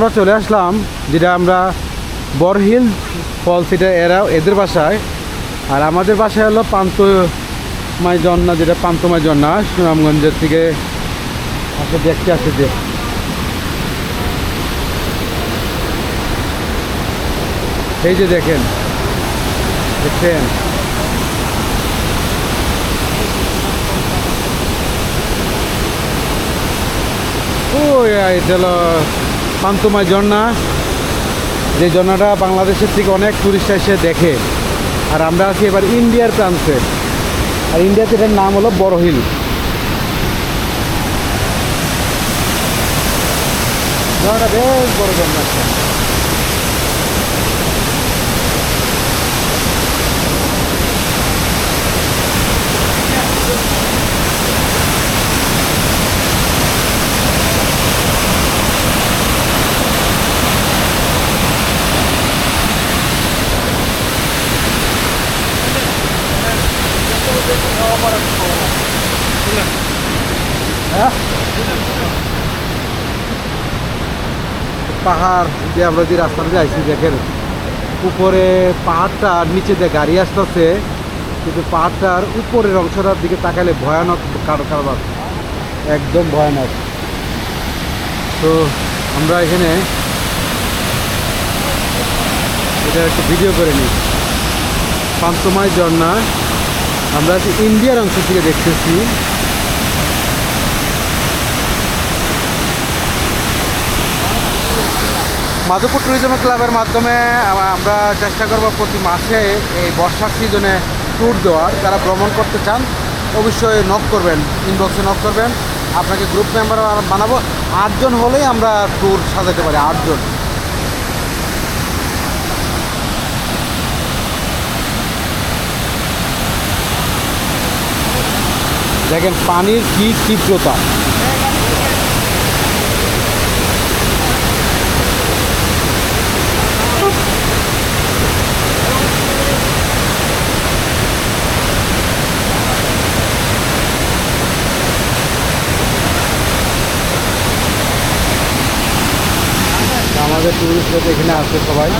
আমরা চলে আসলাম, যেটা আমরা বরহিল ফলস এটা এরা, এদের বাসায়। আর আমাদের বাসায় হলো পান্তমাই জন্না যেটা পান্তমাই জন্না সুনামগঞ্জের থেকে আসলে দেখতে আসছে যে। এই যে দেখেন, দেখছেন? ও এটা হলো পান্তমাই ঝর্ণা, যে ঝর্ণাটা বাংলাদেশের থেকে অনেক টুরিস্ট এসে দেখে। আর আমরা আছি এবার ইন্ডিয়ার প্রান্তে। আর ইন্ডিয়াতে এটার নাম হলো বড়হিল। ঝর্ণাটা বেশ বড় ঝর্ণা। পাহাড় দিয়ে আমরা যে রাস্তাটা যাইছি দেখেন, উপরে পাহাড়টা নিচে দিয়ে গাড়ি আসতেছে, কিন্তু পাহাড়টার উপরের অংশটার দিকে তাকালে ভয়ানক কারও কারবার। একদম ভয়ানক। তো আমরা এখানে এটা একটু ভিডিও করে নিই। পান্তমাই ঝর্ণা। আমরা ইন্ডিয়ার অংশ থেকে দেখতেছি। মাধবপুর ট্যুরিজম ক্লাবের মাধ্যমে আমরা চেষ্টা করব প্রতি মাসে এই বর্ষার সিজনে ট্যুর দেওয়ার যারা ভ্রমণ করতে চান, অবশ্যই নক করবেন ইনবক্সে নক করবেন। আপনাকে গ্রুপ মেম্বার বানাবো। আটজন হলেই আমরা ট্যুর সাজাতে পারি, আটজন। দেখেন পানির কি তীব্রতা। আমাদের টুরিস্টরা এখানে আসে সবাই।